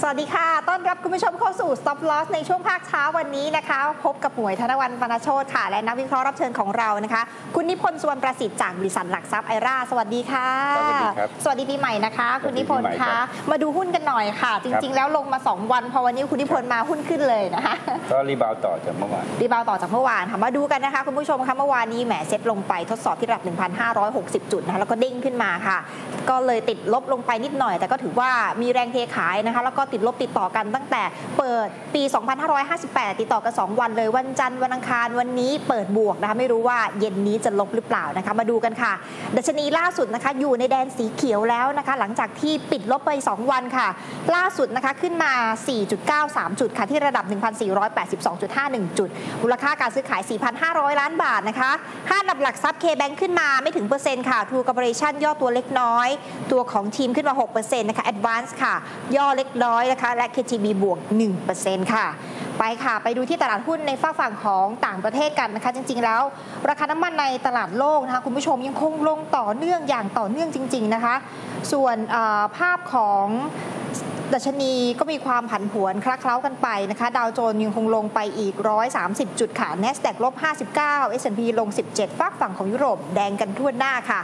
สวัสดีค่ะ ต้อนรับคุณผู้ชมเข้าสู่ Stop Loss ในช่วงภาคเช้าวันนี้นะคะ พบกับหมวยธนวันปนโชตค่ะ และนักวิเคราะห์รับเชิญของเรานะคะ คุณนิพนธ์สุวรรณประสิทธิ์จากบริษัทหลักทรัพย์ไอรา สวัสดีค่ะ สวัสดีครับ สวัสดีปีใหม่นะคะ คุณนิพนธ์สวัสดีปีใหม่ครัคะบมาดูหุ้นกันหน่อยค่ะ จริง ๆ แล้วลงมา 2 วันพอวันนี้คุณนิพนธ์มาหุ้นขึ้นเลยนะคะ ก็รีบาวด์ต่อจากเมื่อวาน รีบาวด์ต่อจากเมื่อวานค่ะ มาดูกันนะคะคุณผู้ชมคะเมื่อวานนี้แหมเซ็ตลงไปทดสอบที่ระดับ 1,560 จุดนะคะแล้วก็เด้งขึ้นมาค่ะ ก็เลยติดลบลงไปนิดหน่อย แต่ก็ถือว่ามีแรงเทขายนะคะแล้วก็ติดลบติดต่อกันตั้งแต่เปิดปี 2558 ติดต่อกัน 2 วันเลยวันจันทร์วันอังคารวันนี้เปิดบวกนะคะไม่รู้ว่าเย็นนี้จะลบหรือเปล่านะคะมาดูกันค่ะ ดัชนีล่าสุดนะคะอยู่ในแดนสีเขียวแล้วนะคะ หลังจากที่ปิดลบไป 2 วันค่ะ ล่าสุดนะคะขึ้นมา 4.93 จุดค่ะที่ระดับ 1,482.51 จุด มูลค่าการซื้อขาย 4,500 ล้านบาทนะคะห้านดับหลักทรัพย์ K-Bank ขึ้นมาไม่ถึงเปอร์เซ็นต์ค่ะ True Corporation ย่อตัวเล็กน้อย ตัวของทีมขึ้นมา 6%นะคะ Advance ค่ะ ย่อเล็กน้อยอยนะคะและ KTB บวก 1%ค่ะ ไปค่ะ ไปดูที่ตลาดหุ้นในฝากฝั่งของต่างประเทศกันนะคะ จริง ๆ แล้ว ราคาน้ำมันในตลาดโลกนะคะคุณผู้ชมยังคงลงต่อเนื่องอย่างต่อเนื่องจริง ๆ นะคะ ส่วนภาพของดัชนีก็มีความผันผวนคลักเคล้ากันไปนะคะ ดาวโจนส์ยังคงลงไปอีก 130 จุดค่ะ NASDAQ ลบ 59 S&P ลง 17 ฝากฝั่งของยุโรปแดงกันทั่วหน้าค่ะ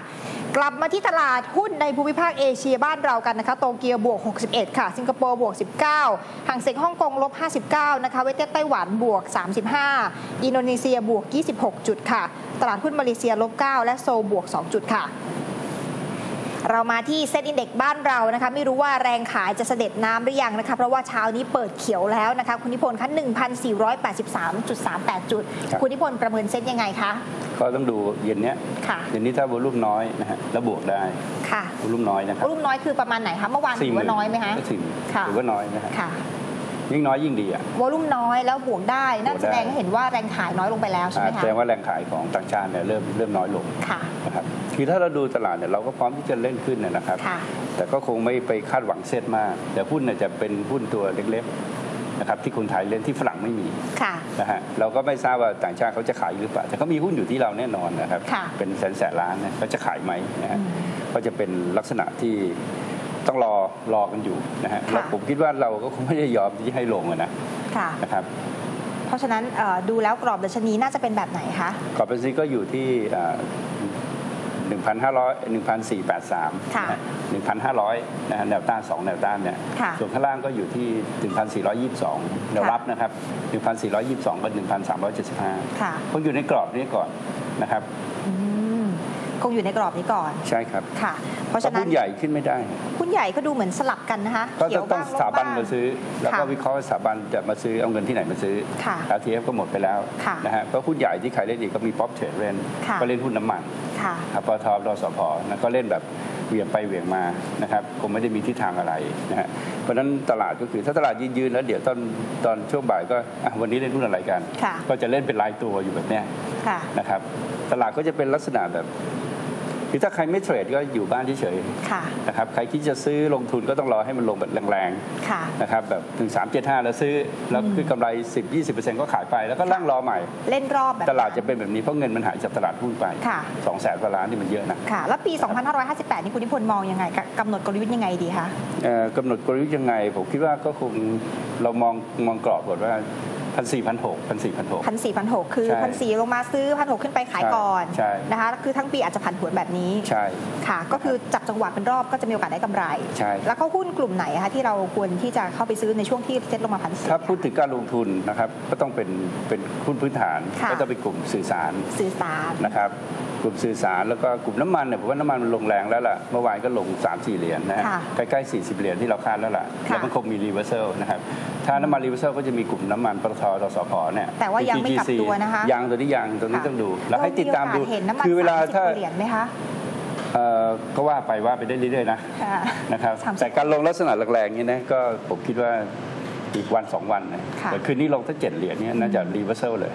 กลับมาที่ตลาดหุ้นในภูมิภาคเอเชียบ้านเรากันนะคะโตเกียวบวก 61 ค่ะ สิงคโปร์บวก 19ห่างเซ็งฮ่องกงลบ 59 นะคะ เวสเทสไต้หวันบวก 35 อินโดนีเซียบวก 26 จุดค่ะ ตลาดหุ้นมาเลเซียลบ 9 และโซลบวก 2 จุดค่ะ เรามาที่เซ็ตอินเด็กบ้านเรานะคะไม่รู้ว่าแรงขายจะเสด็จน้ำหรือยังนะคะเพราะว่าเช้านี้เปิดเขียวแล้วนะคะคุณนิพนธ์คะ1,483.38 จุดครับคุณนิพนธ์ประเมินเซ็ตยังไงคะ ก็ต้องดูเย็นเนี้ยค่ะเย็นนี้ถ้าวอลุ่มน้อยนะฮะแล้วบวกได้ค่ะวอลุ่มน้อยนะครับรุ่มน้อยคือประมาณไหนคะเมื่อวานถือว่าน้อยไหมคะก็ถึงค่ะถือว่าน้อยนะฮะค่ะ ยิ่งน้อยยิ่งดีอะวอลุ่มน้อยแล้วบวกได้นั่นบวกแสได้ดงให้เห็นว่าแรงขายน้อยลงไปแล้วใช่ไหมอ่าคะแสดงว่าแรงขายของต่างชาติเนี่ยเริ่มเริ่มน้อยลงค่ะนะครับคือถ้าเราดูตลาดเนี่ยเราก็พร้อมที่จะเล่นขึ้นนะนะครับค่ะแต่ก็คงไม่ไปคาดหวังเซตมากแต่หุ้นเนี่ยจะเป็นหุ้นตัวเล็กๆนะครับที่คนไทยเล่นที่ฝรั่งไม่มีค่ะนะฮะเราก็ไม่ทราบว่าต่างชาติเขาจะขายหรือเปล่าแต่เขามีหุ้นอยู่ที่เราแน่นอนนะครับค่ะเป็นแสนแสนล้านนะเขาจะขายไหมนะฮะอืมก็จะเป็นลักษณะที่ ต้องรอรอกันอยู่นะฮะค่ะแล้วผมคิดว่าเราก็คงไม่ได้ยอมที่จะให้ลงอะนะค่ะนะครับเพราะฉะนั้นเอ่อดูแล้วกรอบดัชนีน่าจะเป็นแบบไหนคะกรอบเป็นซีก็อยู่ที่หนึ่งพันห้าร้อยหนึ่งพันสี่แปดสามค่ะหนึ่งพันห้าร้อยนะฮะแนวต้านสองแนวต้านเนี่ยค่ะส่วนข้างล่างก็อยู่ที่หนึ่งพันสี่ร้อยยี่สิบสองแนวรับนะครับหนึ่งพันสี่ร้อยยี่สิบสองกับหนึ่งพันสามร้อยเจ็ดสิบห้าค่ะคงอยู่ในกรอบนี้ก่อนนะครับอืม คงอยู่ในกรอบนี้ก่อน ใช่ครับค่ะเพราะเพราะฉะนั้นหุ้นใหญ่ขึ้นไม่ได้หุ้นใหญ่ก็ดูเหมือนสลับกันนะคะก็เขียวต้องบ้างสถาบันลบงมาซื้อ แล้วก็ค่ะวิเคราะห์สถาบันจะมาซื้อเอาเงินที่ไหนมาซื้อค่ะ LTF ก็หมดไปแล้วค่ะนะฮะเพราะหุ้นใหญ่ที่ใครเล่นอีกก็มีป๊อปเทรดเล่นค่ะก็เล่นหุ้นน้ำมันค่ะครับปตทรสพนะก็เล่นแบบเหวี่ยงไปเหวี่ยงมานะครับคงไม่ได้มีทิศทางอะไรนะฮะเพราะฉะนั้นตลาดก็คือถ้าตลาดยืนๆแล้วเดี๋ยวตอนตอนช่วงบ่ายก็อะวันนี้เล่นหุ้นอะไรกันค่ะก็จะเล่นเป็นรายตัวอยู่แบบเนี้ยค่ะนะครับตลาดก็จะเป็นลักษณะแบบ คือถ้าใครไม่เทรดก็อยู่บ้านเฉยๆค่ะนะครับใครที่จะซื้อลงทุนก็ต้องรอให้มันลงแบบแรงค่ะๆนะครับแบบถึง375แล้วซื้อ แล้วคือกำไร 10-20%ก็ขายไปแล้วก็นั่งรอใหม่ เล่นรอบแบบตลาดจะเป็นแบบนี้เพราะเงินมันหายจากตลาดหุ้นไปค่ะ2แสนกว่าล้านนี่มันเยอะนะค่ะแล้วปี 2558 นี่คุณนิพนธ์มองยังไงกกำหนดกลยุทธ์ยังไงดีคะเอ่อกำหนดกลยุทธ์ยังไง ผมคิดว่าก็คงเรามองมองกรอบก่อนว่า พันสี่พันหกพันสี่พันหกพันสี่พันหกคือใช่พันสี่ลงมาซื้อพันหกขึ้นไปขายใช่ก่อนใช่นะคะคือทั้งปีอาจจะผันผวนแบบนี้ใช่ค่ะ ก็คือจับจังหวะเป็นรอบก็จะมีโอกาสได้กำไรใช่แล้วก็หุ้นกลุ่มไหนคะที่เราควรที่จะเข้าไปซื้อในช่วงที่เซ็ตลงมาพันสี่ถ้าพูดถึงการลงทุนนะครับก็ต้องเป็นเป็นหุ้นพื้นฐานค่ะก็จะเป็นกลุ่มสื่อสารสื่อสารนะครับกลุ่มสื่อสารแล้วก็กลุ่มน้ำมันเนี่ยผมว่าน้ำมันมันลงแรงแล้วล่ะเมื่อวานก็ลง 3 4 เหรียญนะฮะค่ะใกล้ๆ40 เหรียญที่เราคาดแล้วล่ะค่ะแล้วมันคงมีรีเวอร์เซลนะครับ ถ้าน้ำมันรีเวอร์เซลก็จะมีกลุ่มน้ำมันปตทรสพเนี่ยแต่ว่ายังไม่กลับ TGC ตัวนะคะยังตัวนี้ยังตัวนี้ค่ะต้องดู แล้วให้ติดตามดูเรโอกสเห็นน้ำมันคือเวลา30ถ้าเหรียญไหมคะเอ่อก็ว่าไปว่าไปได้เรื่อยๆนะค่ะนะครับสามสิบแต่การลงลักษณะแรงๆนี้นะก็ผมคิดว่าอีกวันสองวันนะค่ะแต่คืนนี้ลงทั้งเจ็ดเหรียญเนี่ยน่าจะรีเวอร์เซลเลย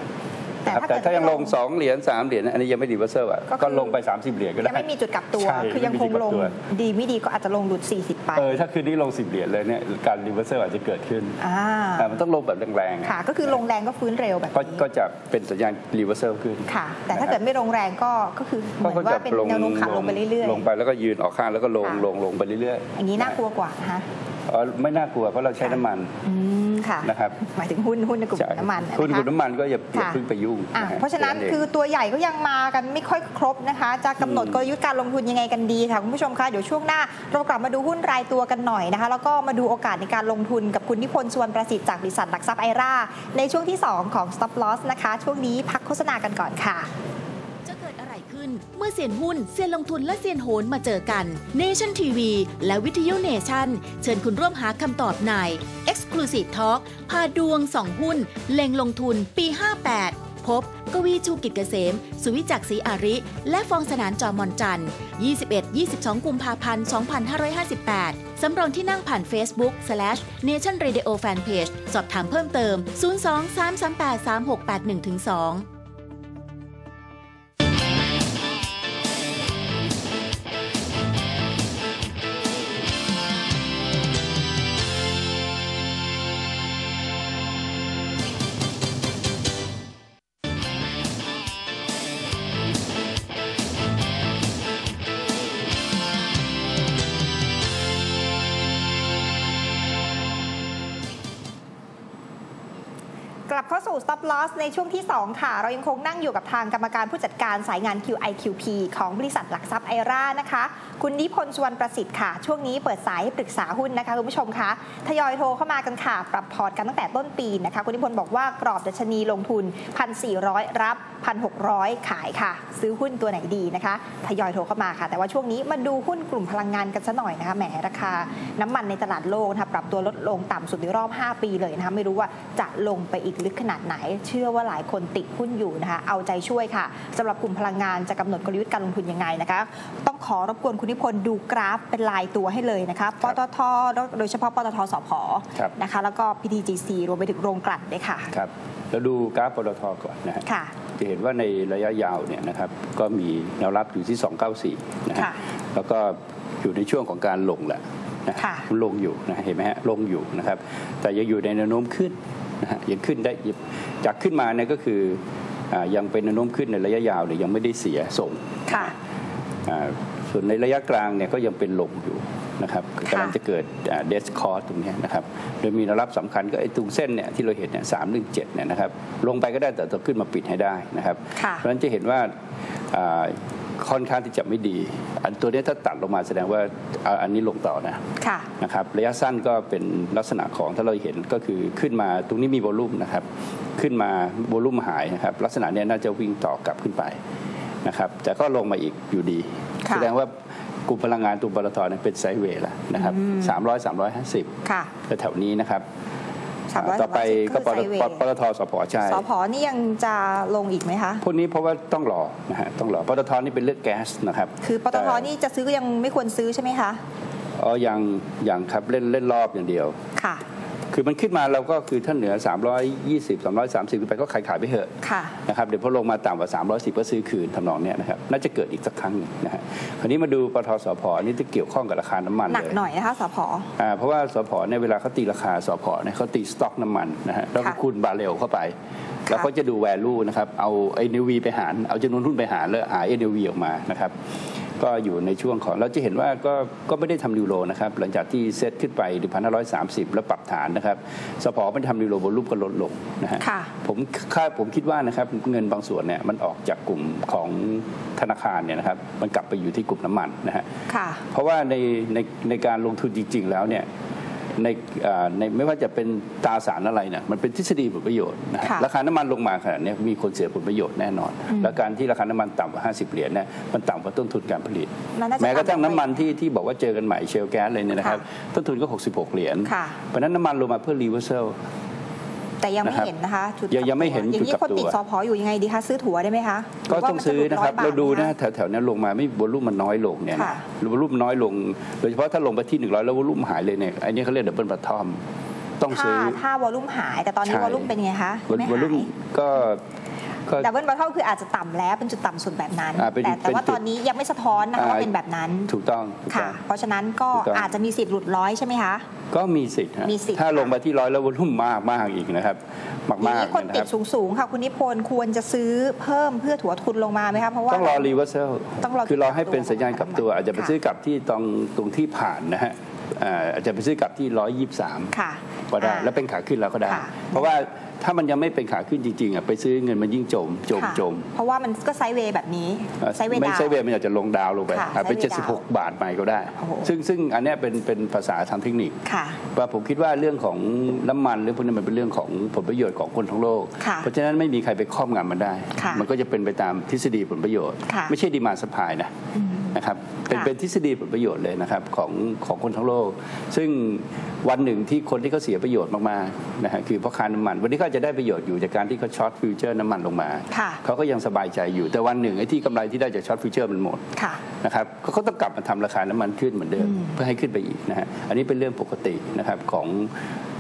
แต่นะครับถ้าแต่เกิดถ้ายังไม่ลลงง2 เหรียญ3เหรียญอันนี้ยังไม่รีเวอร์เซอร์อะก็คือ ก็ลงไป 30 เหรียญก็ได้ ยังไม่มีจุดกลับตัว ใช่คือยังคงลง ไม่มีจุดกลับตัว ดีไม่ดีก็อาจจะลงหลุด 40 ไปเออถ้าคืนนี้ลง 10 เหรียญเลยเนี่ยการรีเวอร์เซอร์อาจจะเกิดขึ้นอ่าอ่ามันต้องลงแบบแรงๆอะค่ะ ก็คือลงแรงก็ฟื้นเร็วแบบก็นี้ก็จะเป็นสัญญาณรีเวอร์เซอร์ขึ้น ค่ะ แต่ถ้าเกิดไม่ลงแรงก็ก็คือเหมือนว่าเป็นแนวโน้มขาลงไปเรื่อยลงไปแล้วก็ยืนออกข้างแล้วก็ลงค่ะ ลงลงไปเรื่อยๆ อย่างนี้น่ากลัวกว่านะคะเออไม่น่ากลัวเพราะเราใช้น้ำมันอืมค่ะนะครับหมายถึงหุ้นหุ้นในกลุ่มใช่น้ำมันหุ้นนะกลุ่คะมน้ำมันก็อย่าอย่าค่ะเพิ่งไปยุ่งอะฮเพราะฉะนั้นแเงคือตัวใหญ่ก็ยังมากันไม่ค่อยครบนะคะ จะกำหนดอืมกลยุทธ์การลงทุนยังไงกันดีค่ะคุณผู้ชมคะเดี๋ยวช่วงหน้าเรากลับมาดูหุ้นรายตัวกันหน่อยนะคะ แล้วก็มาดูโอกาสในการลงทุนกับคุณนิพนธ์สวนประสิทธิ์จากบริษัทหลักทรัพย์ไอราในช่วงที่ 2 ของ stop loss นะคะ ช่วงนี้พักโฆษณากันก่อนค่ะจะเกิดอะไร ขึ้น เมื่อเซียนหุ้นเซียนลงทุนและเซียนโหนมาเจอกัน Nation TV และวิทยุ Nation เชิญคุณร่วมหาคำตอบใน Exclusive Talk พาดวงสองหุ้น เล็งลงทุนปี 58 พบ กวีชูกิจเกษม สุวิจักศรีอาริ และฟองสนานจอมอนจันทร์21-22 กุมภาพันธ์ 2558 สำรองที่นั่งผ่าน Facebook slash Nation Radio Fanpage สอบถามเพิ่มเติม 02-338-3681-2 สู่ stop loss ในช่วงที่ 2 ค่ะ เรายังคงนั่งอยู่กับทางกรรมการผู้จัดการสายงาน QIQP ของบริษัทหลักทรัพย์ไอรานะคะ คุณนิพนธ์สุวรรณประสิทธิ์ค่ะ ช่วงนี้เปิดสายให้ปรึกษาหุ้นนะคะ คุณผู้ชมคะทยอยโทรเข้ามากันค่ะ ปรับพอร์ตกันตั้งแต่ต้นปีนะคะ คุณนิพนธ์บอกว่ากรอบดัชนีลงทุน 1,400 รับ 1,600 ขายค่ะ ซื้อหุ้นตัวไหนดีนะคะ ทยอยโทรเข้ามาค่ะ แต่ว่าช่วงนี้มาดูหุ้นกลุ่มพลังงานกันซะหน่อยนะคะแหมราคา น้ำมันในตลาดโลกนะคะปรับตัวลดลงต่ำสุดในรอบ 5 ปีเลยนะคะไม่รู้ว่าจะลงไปอีกลึกขนาดไหน เชื่อว่าหลายคนติดหุ้นอยู่นะคะเอาใจช่วยค่ะสำหรับกลุ่มพลังงานจะกำหนดกลยุทธ์การลงทุนยังไงนะคะ ต้องขอรบกวนคุณนิพนธ์ดูกราฟเป็นลายตัวให้เลยนะคะปตทโดยเฉพาะปตทสพครับนะคะ แล้วก็ PTGC รวมไปถึงโรงกลั่นด้วยค่ะครับเราดูกราฟปตทก่อนนะฮะค่ะจะเห็นว่าในระยะยาวเนี่ยนะครับก็มีแนวรับอยู่ที่ 294 นะฮะค่ะแล้วก็อยู่ในช่วงของการลงแหละนะฮะค่ะลงอยู่นะเห็นไหมฮะลงอยู่นะครับ แต่ยังอยู่ในแนวโน้มขึ้น นะฮะยังขึ้นได้จากขึ้นมาเนี่ยก็คืออ่ายังเป็นแนวโน้มขึ้นในระยะยาวเนี่ยยังไม่ได้เสียส่งค่ะอ่าส่วนในระยะกลางเนี่ยก็ยังเป็นลงอยู่นะครับกำลังจะเกิดเดสคอร์ตรงเนี้ยนะครับ โดยมีแนวรับสำคัญก็ไอ้ตรงเส้นเนี่ยที่เราเห็นเนี่ยสามหนึ่งเจ็ดเนี่ยนะครับ ลงไปก็ได้แต่ต้องขึ้นมาปิดให้ได้นะครับค่ะเพราะฉะนั้นจะเห็นว่าอ่า ค่อนข้างที่จะไม่ดี อันตัวเนี้ยถ้าตัดลงมาแสดงว่าอ่าอันนี้ลงต่อนะค่ะนะครับระยะสั้นก็เป็นลักษณะของถ้าเราเห็นก็คือขึ้นมาตรงนี้มีโวลุ่มนะครับ ขึ้นมาโวลุ่มหายนะครับ ลักษณะเนี้ยน่าจะวิ่งต่อกลับขึ้นไปนะครับแต่ก็ลงมาอีกอยู่ดีค่ะแสดงว่ากลุ่มพลังงานตัวปตทเนี่ยเป็นไซด์เวย์แล้วนะครับอืมสามร้อยสามร้อยห้าสิบค่ะแถวๆนี้นะครับสามร้อยต่อไปก็ปไซตด์เวย์ปตทสพใช่สพนี่ยังจะลงอีกไหมคะพวกนี้เพราะว่าต้องรอนะฮะต้องรอปตทนี่เป็นเลือดแก๊สนะครับคือปตทนี่จะซื้อก็ยังไม่ควรซื้อใช่ไหมคะอ๋อยังยังครับเล่นเล่นรอบอย่างเดียวค่ะ คือมันขึ้นมาเราก็คือถ้าเหนือ 320 330ขึ้นไปก็ขายขายไปเถอะค่ะนะครับเดี๋ยวพอลงมาต่ำกว่า 310 ก็ซื้อคืนทำนองเนี้ยนะครับน่าจะเกิดอีกสักครั้งหนึ่งนะฮะคราวนี้มาดูปทสพอันนี่จะเกี่ยวข้องกับราคาน้ำมันหนักเลยหน่อยนะคะสพอ่าเพราะว่าสพเนี่ยเวลาเขาตีราคาสพเนี่ยเขาตีสต็อกน้ำมันนะฮะแล้วก็ค่ะคูณบาร์เรลเข้าไป แล้วเขาจะดู value นะครับเอาไอ้ NAV ไปหารเอาจำนวนหุ้นไปหารแล้วหา NAV ออกมานะครับ ก็อยู่ในช่วงของเราจะเห็นว่าก็ก็ไม่ได้ทำนิวโรนะครับหลังจากที่เซตขึ้นไป1,530แล้วปรับฐานนะครับสพไม่ทำนิวโรบนรูปก็ลดลงนะฮะค่ะผมคาดผมคิดว่านะครับเงินบางส่วนเนี่ยมันออกจากกลุ่มของธนาคารเนี่ยนะครับมันกลับไปอยู่ที่กลุ่มน้ำมันนะฮะค่ะเพราะว่าในในในการลงทุนจริง ๆ แล้วเนี่ย ในอ่าในไม่ว่าจะเป็นตราสารอะไรเนี่ยมันเป็นทฤษฎีผลประโยชน์นะฮะค่ะราคาน้ำมันลงมาขนาดเนี้ยมีคนเสียผลประโยชน์แน่นอนอืมและการที่ราคาน้ำมันต่ำกว่า 50 เหรียญเนี่ยมันต่ำกว่าต้นทุนการผลิตมันน่าจะแม้กระทั่งต่ำลงไปน้ำมันที่ที่บอกว่าเจอกันใหม่เชลแก๊สเลยเนี่ยนะครับต้นทุนก็ 66 เหรียญค่ะเพราะฉะนั้นน้ำมันลงมาเพื่อรีเวอร์เซล แต่ยังไม่นะครับเห็นนะคะจุดยังยังไม่เห็นอย่างจุดนี้กลับคนติดตัวสพอยู่ยังไงดีคะซื้อถั่วได้ไหมคะก็หว่าต้องมัซื้อนะครับจหลุเราดูอยบนะทไหมคแถวๆเนี้ลงมาไม่วอลุ่มมันน้อยลงเนี่ยนะค่ะวอลุ่มน้อยลง โดยเฉพาะถ้าลงไปที่100แล้ววอลุ่มหายเลยเนี่ยอันนี้เขาเรียกดับเบิลบัตทอมต้องถ้าซื้อถ้าวอลุ่มหายแต่ตอนนี้ใช่วอลุ่มเป็นไงคะวอไม่วอลุ่มหายก็ก็ ดับเบิลบอทเทิลคืออาจจะต่ำแล้วเป็นจุดต่ำสุดแบบนั้นอ่าเป็นแต่แต่ว่าเป็นจุดตอนนี้ยังไม่สะท้อนนะคะอ่าว่าเป็นแบบนั้นถูกต้องถูกต้ค่ะองเพราะฉะนั้นก็ถูกต้องอาจจะมีสิทธิ์หลุดร้อยใช่ไหมคะ ก็มีสิทธิ์ฮะมีสิทธิ์ถ้าค่ะลงมาที่ร้อยแล้ววอลุ่มมากมากอีกนะครับ มากทีมากนี้คนนะติคดรับสูงๆค่ะคุณนิพนธ์ควรจะซื้อเพิ่มเพื่อถัวทุนลงมาไหมคะเพราะว่าต้องรอรีเวอร์เซลต้องรอคือรอให้เป็นสัญญาณกลับตัวค่ะอาจจะไปซื้อกลับที่ตรงตรงที่ผ่านนะฮะอ่าอาจจะไปซื้อกลับที่ร้อยยี่สามค่ะ ก็ได้อ่าแล้วเป็นขาขึ้นแล้วก็ได้ค่ะเพราะว่าถ้ามันยังไม่เป็นขาขึ้นจริงๆอะไปซื้อเงินมันยิ่งจมจมค่ะจม เพราะว่ามันก็ไซด์เวย์แบบนี้อะไซด์เวย์ไม่ดาวไซด์เวย์มันอาจจะลงดาวน์ลงไปค่ะอะเป็นไซด์เวย์ดาวน์76 บาทใหม่ก็ได้โอ้โหซึ่งซึ่งอันเนี้ยเป็นเป็นภาษาทางเทคนิคค่ะว่าผมคิดว่าเรื่องของน้ำมันเรื่องพวกนี้มันเป็นเรื่องของผลประโยชน์ของคนทั้งโลกค่ะเพราะฉะนั้นไม่มีใครไปครอบงำมันได้ค่ะมันก็จะเป็นไปตามทฤษฎีผลประโยชน์ค่ะไม่ใช่ดีมาสปายนะอืม นะครับเป็นค่ะเป็นทฤษฎีผลประโยชน์เลยนะครับของของคนทั้งโลก ซึ่งวันหนึ่งที่คนที่เขาเสียประโยชน์มากๆนะฮะคือพ่อค้าน้ำมัน วันนี้ก็อาจจะได้ประโยชน์อยู่จากการที่เขาช็อตฟิวเจอร์น้ำมันลงมาค่ะเขาก็ยังสบายใจอยู่แต่วันหนึ่งไอ้ที่กำไรที่ได้จากช็อตฟิวเจอร์มันหมดค่ะนะครับก็เขาต้องกลับมาทำราคาน้ำมันขึ้นเหมือนเดิมอืมเพื่อให้ขึ้นไปอีกนะฮะอันนี้เป็นเรื่องปกตินะครับของ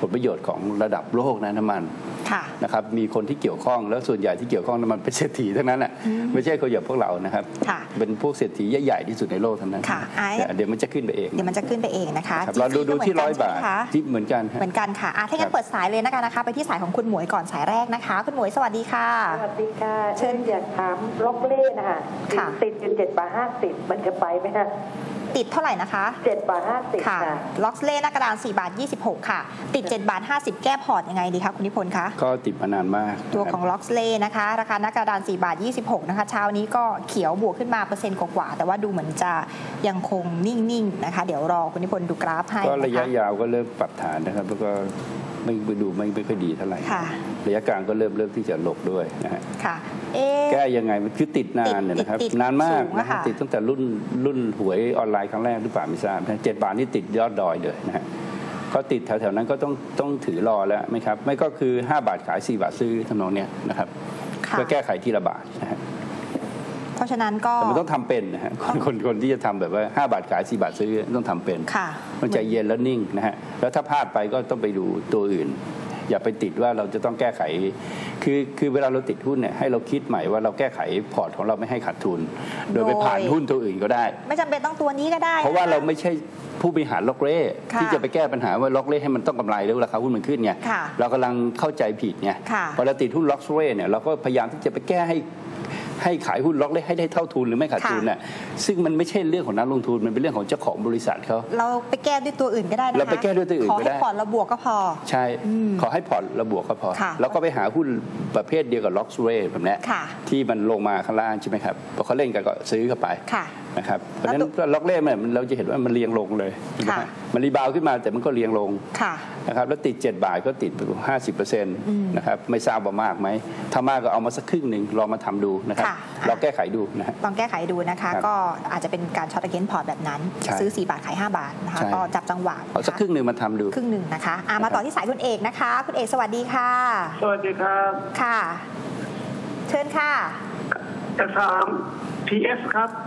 ผลประโยชน์ของระดับโลกนะน้ำมันค่ะนะครับมีคนที่เกี่ยวข้องแล้วส่วนใหญ่ที่เกี่ยวข้องน้ำมันเป็นเศรษฐีทั้งนั้นแหละไม่ใช่คนอย่างพวกเรานะครับค่ะเป็นพวกเศรษฐีใหญ่ๆที่สุดในโลกทั้งนั้นค่ะไอ้แต่เดี๋ยวมันจะขึ้นไปเองเดี๋ยวมันจะขึ้นไปเองนะคะครับเราดู GC ดูที่ก็ร้อยเหมืนบากันทใช่ไหมคะที่เหมือนกันฮะเหมือนกันค่ะอะถ้างั้ครันบเปิดสายเลยนะคะนะคะ ไปที่สายของคุณหมวยก่อนสายแรกนะคะ คุณหมวยสวัสดีค่ะสวัสดีค่ะเชิญอยากถามล็อกเล่นะคะค่ะติดอยู่เจ็ดบาทห้าสิบมันจะไปไหมฮะ ติดเท่าไหร่นะคะเจ็ดบาทห้าสิบค่ะ ค่ะล็อกเล่หน้ากระดาน4บาท 26 ค่ะ ติด 7 บาท 50 แก้พอร์ตยังไงดีคะคุณนิพนธ์คะ ก็ติดมานานมากตัวนะครับของล็อกเล่นะคะ ราคาหน้ากระดาน 4 บาท 26 นะคะ เช้านี้ก็เขียวบวกขึ้นมาเปอร์เซ็นต์กว่าๆแต่ว่าดูเหมือนจะยังคงนิ่ง ๆ นะคะ เดี๋ยวรอคุณนิพนธ์ดูกราฟให้ก็นคระยะยาวก็เริ่มปรับฐานนะครับ แล้วก็ ไม่ไปดูไม่ไม่ค่อยดีเท่าไหร่ค่ะ ระยะกลางก็เริ่มเริ่มที่จะหลบด้วยนะฮะค่ะเอ๊ะแก้ยังไงมันคือติดนานเนี่ยนะครับติดติดนานมากสูงอะนะฮะค่ะติดตั้งแต่รุ่นรุ่นหวยออนไลน์ครั้งแรกหรือเปล่าไม่ทราบนะเจ็ดบาทนี่ติดยอดดอยเลยนะฮะก็ติดแถวๆนั้นก็ต้องต้องถือรอแล้วไหมครับ ไม่ก็คือ 5 บาทขาย 4 บาทซื้อทำนองเนี้ยนะครับค่ะเพื่อแก้ไขทีละบาทนะฮะ เพราะฉะนั้นก็แต่มันต้องทำเป็นนะฮะคนคนคนที่จะทำแบบว่า 5 บาทขาย 4 บาทซื้อต้องทำเป็นค่ะต้องใจเย็นแล้วนิ่งนะฮะแล้วถ้าพลาดไปก็ต้องไปดูตัวอื่น อย่าไปติดว่าเราจะต้องแก้ไข คือคือเวลาเราติดหุ้นเนี่ยให้เราคิดใหม่ว่าเราแก้ไขพอร์ตของเราไม่ให้ขาดทุน โดยไปโดยผ่านหุ้นตัวอื่นก็ได้ ไม่จำเป็นต้องตัวนี้ก็ได้ เพราะว่าคเราไม่ใช่ผู้บริหารล็อกเร่ค่ะที่จะไปแก้ปัญหาว่าล็อกเร่ให้มันต้องกำไรแล้วราคาหุ้นมันขึ้นไงค่ะเรากำลังเข้าใจผิดไงค่ะพอเราติดหุ้นล็อกเร่เนี่ยเราก็พยายามที่จะไปแก้ให้ ให้ขายหุ้นล็อกเร่ให้ได้เท่าทุนหรือไม่ขาดทุนน่ะซึ่งมันไม่ใช่เรื่องของนักลงทุนมันเป็นเรื่องของเจ้าของบริษัทเขาเราไปแก้ด้วยตัวอื่นก็ได้นะคะเราไปแก้ด้วยตัวอื่นขอก็ให้ได้พอร์ตเราบวกก็พอ ใช่อืมขอให้พอร์ตระบวกก็พอค่ะแล้วก็ไปหาหุ้นประเภทเดียวกับล็อกเร่แบบเนี้ยค่ะที่มันลงมาข้างล่างใช่ไหมครับพอเขาเล่นกันก็ซื้อเข้าไปค่ะ นะครับเพราะฉะแล้นั้วนตัวล็อกเล่มันเราจะเห็นว่ามันเรียงลงเลยนะค่ะฮะมันรีบาวด์ขึ้นมาแต่มันก็เรียงลงค่ะนะครับแล้วติด 7 บาทก็ติดไป50เปอร์เซ็นต์มนะครับไม่ทราบว่ามากไหมถ้ามากก็เอามาสักครึ่งหนึ่งลองมาทำดูนะครับค่ะลองแก้ไขดูนะฮะลองแก้ไขดูนะคะครับก็อาจจะเป็นการช็อตเกนพอร์ตแบบนั้นใช่ซื้อ 4 บาทขาย 5 บาทนะคะใช่ก็จับจังหวะเอาสักครึ่งหนึ่งมาทำดูครึ่งหนึ่งนะคะอะมาต่อที่สายคุณเอกนะคะ คุณเอกสวัสดีค่ะ สวัสดีครับค่ะ เชิญค่ะจะถาม PS ครับเ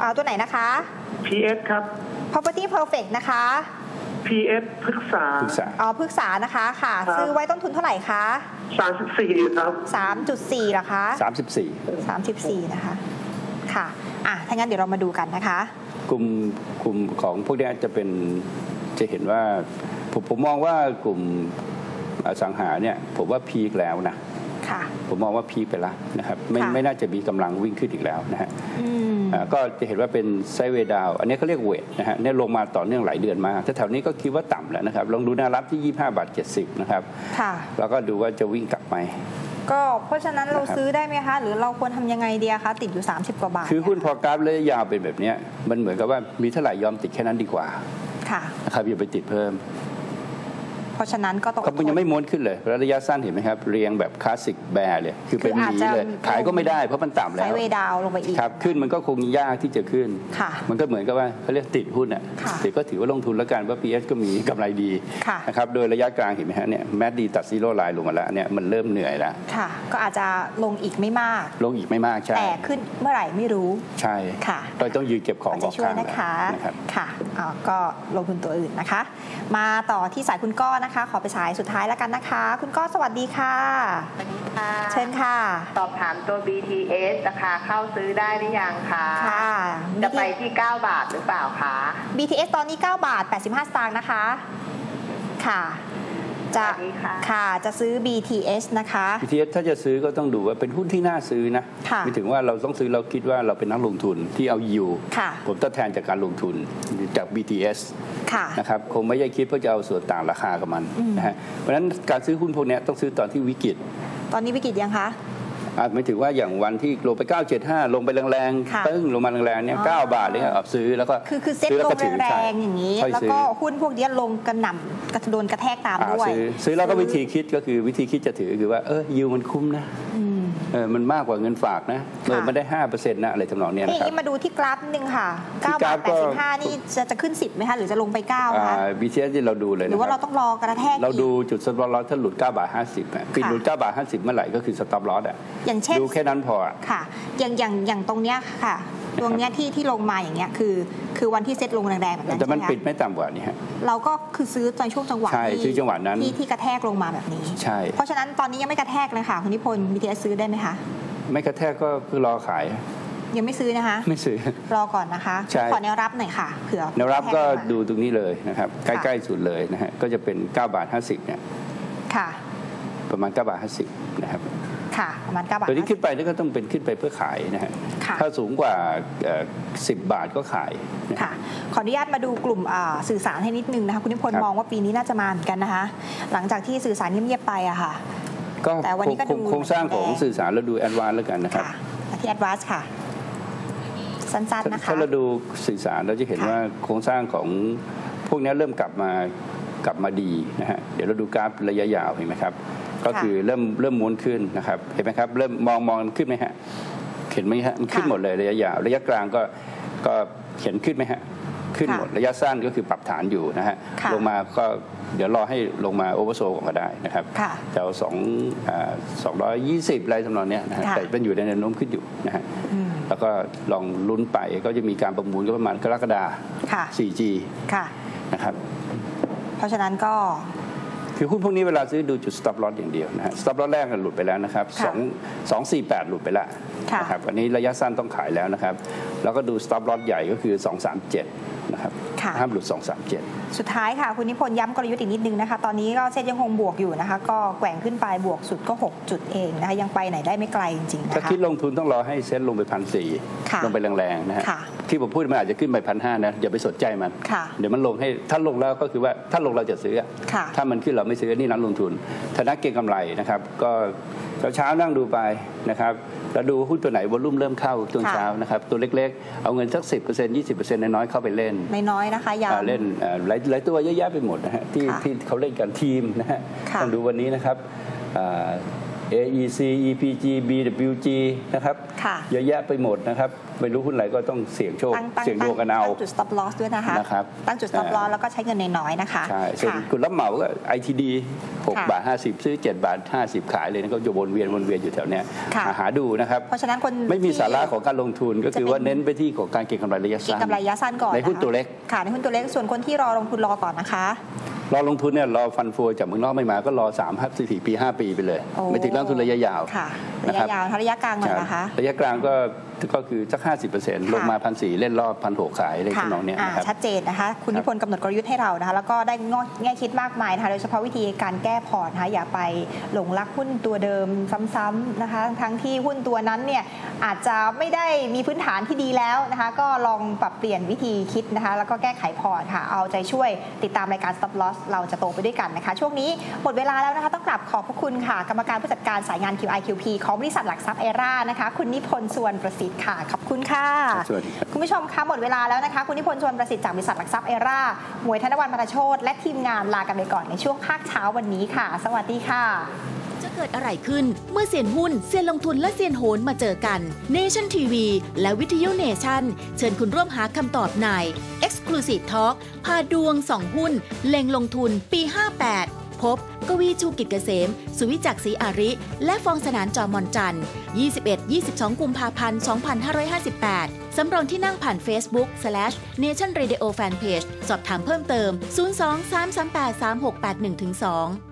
อาตัวไหนนะคะ PS ครับ property perfect นะคะ PS พฤกษา ปรึกษา อ๋อพฤกษานะคะค่ะ ครับ ซื้อไว้ต้นทุนเท่าไหร่คะ34 ครับ 3.4เหรอคะ34 34นะคะ ค่ะอะถ้างั้นเดี๋ยวเรามาดูกันนะคะ กลุ่มกลุ่มของพวกเนี้ยจะเป็นจะเห็นว่าผมผมมองว่ากลุ่มอสังหาเนี่ยผมว่าพีคแล้วนะค่ะ ผมมองว่าพีคไปแล้วนะครับไม่ค่ะไม่น่าจะมีกำลังวิ่งขึ้นอีกแล้วนะฮะอืมอ่าก็จะเห็นว่าเป็นไซด์เวย์ดาวน์อันนี้เขาเรียกเวทนะฮะเนี่ยลงมาต่อเนื่องหลายเดือนมากแต่แถวนี้ก็คิดว่าต่ำแล้วนะครับลองดูแนวรับที่ 25 บาท 70 นะครับค่ะแล้วก็ดูว่าจะวิ่งกลับไหมก็เพราะฉะนั้นเรานะครับซื้อได้ไหมคะ หรือเราควรทำยังไงดีอะคะติดอยู่ 30 กว่าบาท คือหุ้นพเยอกราฟระยะยาวเป็นแบบเนี้ยมันเหมือนกับว่ามีเท่าไหร่ยอมติดแค่นั้นดีกว่าค่ะนะครับอย่าไปติดเพิ่ม เพราะฉะนั้นก็ต้องเขายังไม่ม้วนขึ้นเลยแล้วระยะสั้นเห็นไหมครับ เรียงแบบคลาสสิกแบร์เลยคือเป็นคือหอาจมีจะเลยมีขายก็ไม่ได้เพราะมันต่ำไซแล้วด์เวย์ดาวน์ลงไปอีกครับขึ้นมันก็คงยากที่จะขึ้นค่ะมันก็เหมือนกับว่าเขาเรียกติดหุ้นอะค่ะแต่ก็ถือว่าลงทุนแล้วกันว่า PS ก็มีกำไรดีค่ะนะครับโดยระยะกลางเห็นไหมฮะเนี่ยแมดดีตัดซีโร่ไลน์ลงมาแล้วเนี่ยมันเริ่มเหนื่อยแล้วค่ะก็อาจจะลงอีกไม่มาก ลงอีกไม่มากใช่แต่ขึ้นเมื่อไหร่ไม่รู้ใช่ค่ะเราต้องยืนเก็บของก็อจะอกช่วยข้างนะคะนะครับค่ะอ่าก็ลงทุนตัวอื่นนะคะ มาต่อที่สายคุณก้อนะคะนะคะ ขอไปสายสุดท้ายแล้วกันนะคะ คุณก้อสวัสดีค่ะสวัสดีค่ะเชิญค่ะ สอบถามตัว BTS ราคาเข้าซื้อได้หรือยังคะค่ะ จะไปที่ 9 บาทหรือเปล่าคะ BTS ตอนนี้ 9 บาท 85 สตางค์นะคะ ค่ะ จะสวัสดีค่ะ ค่ะจะซื้อ BTS นะคะ BTS ถ้าจะซื้อก็ต้องดูว่าเป็นหุ้นที่น่าซื้อนะค่ะไม่ถึงว่าเราต้องซื้อเราคิดว่าเราเป็นนักลงทุนที่เอายิวค่ะ ผมตอบแทนจากการลงทุนจาก BTS ค่ะ นะครับคงไม่ใช่คิดเพื่อจะเอาส่วนต่างราคากับมันอืมนะฮะเพราะฉะนั้นการซื้อหุ้นพวกเนี้ยต้องซื้อตอนที่วิกฤต ตอนนี้วิกฤตยังคะ อาจไม่ถึงว่าอย่างวันที่ลงไป 975 ลงไปแรงค่ะๆปึ้งลงมาแรงๆเนี่ยอ๋อ9บาทเนี่ยเอาซื้อแล้วก็คือคือเซ็ตซื้ลแล้วงก็ถือแรใช่งๆอย่างนี้ค่อยแล้วซื้อก็หุ้นพวกนี้ลงกระหน่ำกระโดนกระแทกตามอ่าด้วยซื้อซื้อแล้วก็วิธีคิดก็คือวิธีคิดจะถือคือว่าเออยิวมันคุ้มนะอืม เออมันมากกว่าเงินฝากนะเออค่ะมันได้ห้าเปอร์เซ็นต์นะอะไรทำนองเนี้ยทีนะครับนี้มาดูที่กราฟนิดนึงค่ะที่9กราบาฟทก็85นี่จะจะขึ้น10ไหมคะหรือจะลงไป9คะบีทีเอสที่เราดูเลยหนะรือคว่าเรารับต้องรอกระแทกเราอีกดูจุดสต็อปลอสถ้าหลุด9บาท50อะปิดค่ะหลุด9บาท50เมื่อไหร่ก็คือสต็อปลอสอะอย่างเช่นดูแค่นั้นพออะค่ะ อย่างอย่างอย่างตรงเนี้ยค่ะ ตรงเนี้ยที่ที่ลงมาอย่างเงี้ยคือ คือวันที่เซ็ตลงแรงๆแบบนั้นแต่มันใช่ไหมปิดคะไม่ต่ำกว่านี้ฮะ เราก็คือซื้อในช่วงจังหวะใช่ที่ซื้อจังหวะนั้น ที่ที่กระแทกลงมาแบบนี้ ใช่ เพราะฉะนั้นตอนนี้ยังไม่กระแทกเลยค่ะคุณนิพนธ์ BTS ซื้อได้ไหมคะไม่กระแทกก็คือรอขาย ยังไม่ซื้อนะคะ ไม่ซื้อ รอก่อนนะคะใช่ ขอแนวรับหน่อยค่ะเผื่อแนวรับก็กระแทลงมาดูตรงนี้เลยนะครับ ใกล้ๆสุดเลยนะฮะก็จะเป็น9บาท50เนี่ยค่ะ ประมาณ9บาท50นะครับค่ะประมาณ9บาทตัวนี้ขึ้นไปนี่ก็ต้องเป็นขึ้นไปเพื่อขายนะฮะค่ะ ถ้าสูงกว่าเอ่อ10 บาทก็ขายนะฮะค่ะขออนุญาตมาดูกลุ่มอ่าสื่อสารให้นิดนึงนะคะคุณนิพนครัธ์บมองว่าปีนี้น่าจะมาเหมือนกันนะคะ หลังจากที่สื่อสารเงียบๆไปอะค่ะก็แต่วันนี้ก็โครงดูโครงสร้างของแดงสื่อสารเราดูแอดวานแล้วกันนะครับค่ะมาที่ Advance ค่ะสั้นๆนะคะถ้าเราดูสื่อสารเราจะเห็นค่ะว่าโครงสร้างของพวกนี้เริ่มกลับมากลับมาดีนะฮะเดี๋ยวเราดูกราฟระยะยาวเห็นไหมครับ ก็คือเริ่มเริ่มม้วนขึ้นนะครับเห็นไหมครับเริ่มมองมองขึ้นไหมฮะเห็นไหมฮะมันขึ้นหมดเลยระยะยาวระยะกลางก็ก็เห็นขึ้นไหมฮะขึ้นหมดระยะสั้นก็คือปรับฐานอยู่นะฮะค่ะลงมาก็เดี๋ยวรอให้ลงมาโอเวอร์โซก่อนก็ได้นะครับค่ะแถวสองสองร้อยยี่สิบอะไรทำนองเนี้ยนะฮะค่ะแต่เป็นอยู่ในแนวโน้มขึ้นอยู่นะฮะอืมแล้วก็ลองลุ้นไปก็จะมีการประมูลก็ประมาณกรกฎาค่ะ 4G ค่ะนะครับ เพราะฉะนั้นก็ คือหุ้นพวกนี้เวลาซื้อดูจุด stop loss อย่างเดียวนะฮะ stop loss แรกน่ะหลุดไปแล้วนะครับค่ะสองสองสี่แปดหลุดไปแล้วค่ะนะครับอันนี้ระยะสั้นต้องขายแล้วนะครับ แล้วก็ดู stop loss ใหญ่ก็คือ 237 นะครับ ค่ะ ห้ามหลุด 237 สุดท้ายค่ะ คุณนิพนธ์ย้ำกลยุทธ์อีกนิดนึงนะคะ ตอนนี้ก็เซ็ตยังคงบวกอยู่นะคะ ก็แกว่งขึ้นไปบวกสุดก็ 6 จุดเองนะคะ ยังไปไหนได้ไม่ไกลจริงๆถ้านะคะคิดลงทุนต้องรอให้เซ็ตลงไปพันสี่ค่ะลงไปแรงๆนะฮะค่ะที่ผมพูดมันอาจจะขึ้นไปพันห้านะอย่าไปสนใจมันค่ะเดี๋ยวมันลงให้ถ้าลงแล้วก็คือว่าถ้าลงเราจะซื้ออะค่ะถ้ามันขึ้นเราไม่ซื้อนี่นักลงทุนถ้านักเก็งกำไรนะครับก็ เช้าๆนั่งดูไปนะครับแล้วดูหุ้นตัวไหนวอลุ่มเริ่มเข้าช่วงค่ะเช้านะครับตัวเล็กๆ เอาเงินสักสิบเปอร์เซ็นต์ยี่สิบเปอร์เซ็นต์น้อยๆเข้าไปเล่นน้อยๆนะคะย้อ่าเล่นเอ่อหลายหลายตัวเยอะแยะไปหมดนะฮะที่ค่ะที่เขาเล่นกันทีมนะฮะค่ะต้องดูวันนี้นะครับอ่า AEC EPG BWG นะครับค่ะเยอะแยะไปหมดนะครับไม่รู้หุ้นไหนก็ต้องเสี่ยงโชคตั้งตั้งเสี่ยงดวงกันเอาตั้งจุด stop loss ด้วยนะคะนะครับตั้งจุด stop อ่า loss แล้วก็ใช้เงินน้อยๆนะคะใช่ส่วนค่ะคุณรับเหมาก็ ITD ค่ะ6บาท 50 ซื้อ 7 บาท 50 ขายเลยนะก็จะวนเวียนวนเวียนอยู่แถวเนี้ยค่ะหาหาดูนะครับ เพราะฉะนั้นคนไม่มีที่สาระของการลงทุนก็คือจะเป็นว่าเน้นไปที่ของการเก็งกำไรระยะเก็งสั้นกำไรระยะสั้นก่อนในหุ้นนะคะตัวเล็กค่ะในหุ้นตัวเล็กส่วนคนที่รอลงทุนรอก่อนนะคะ รอลงทุนเนี่ยรอฟันโฟจากเมืองนอกไม่มาก็รอ3 5 4ปี 5 ปีไปเลยโอ้ไม่ถึงนักลงทุนระยะยาวค่ะนะระคยะรับยาวนะคะระยะกลางหน่อยครับนะคะ ระยะกลางก็ ก็คือสัก 50%ลงมาพันสี่เล่นรอบพันหกขายอะไรค่ะทำนองเนี้ยอ่านะครับชัดเจนนะคะ คุณครับนิพนธ์กำหนดกลยุทธ์ให้เรานะคะ แล้วก็ได้งอแง่คิดมากมายนะคะ โดยเฉพาะวิธีการแก้พอร์ตนะคะอย่าไปหลงรักหุ้นตัวเดิมซ้ำๆนะคะ ทั้งที่หุ้นตัวนั้นเนี่ยอาจจะไม่ได้มีพื้นฐานที่ดีแล้วนะคะ ก็ลองปรับเปลี่ยนวิธีคิดนะคะ แล้วก็แก้ไขพอร์ตค่ะ เอาใจช่วยติดตามรายการ stop loss เราจะโตไปด้วยกันนะคะ ช่วงนี้หมดเวลาแล้วนะคะต้องกลับขอบพระคุณค่ะ กรรมการผู้จัดการสายงาน QIQP ของบริษัทหลักทรัพย์เอรานะคะ คุณนิพนธ์สุวรรณประสิทธิ์ค่ะ ขอบคุณค่ะ สวัสดีครับ คุณผู้ชมคะหมดเวลาแล้วนะคะ คุณนิพนธ์ชวนประสิทธิ์จากบริษัทหลักทรัพย์เอราหมวยธนวันพันธโชตและทีมงานลากันไปก่อนในช่วงภาคเช้าวันนี้ค่ะ สวัสดีค่ะ จะเกิดอะไรขึ้นเมื่อเซียนหุ้นเซียนลงทุนและเซียนโหนมาเจอกัน Nation TV และวิทยุเนชั่นเชิญคุณร่วมหาคำตอบใน Exclusive Talk พาดวงส่องหุ้น เล็งลงทุนปี 58 พบ กวีชูกิจเกษม สุวิจักษ์ศรีอาริ และฟองสนานจอมอนจันทร์ 21-22 กุมภาพันธ์ 2558 สำรองที่นั่งผ่าน Facebook slash Nation Radio Fanpage สอบถามเพิ่มเติม 02 338 3681 2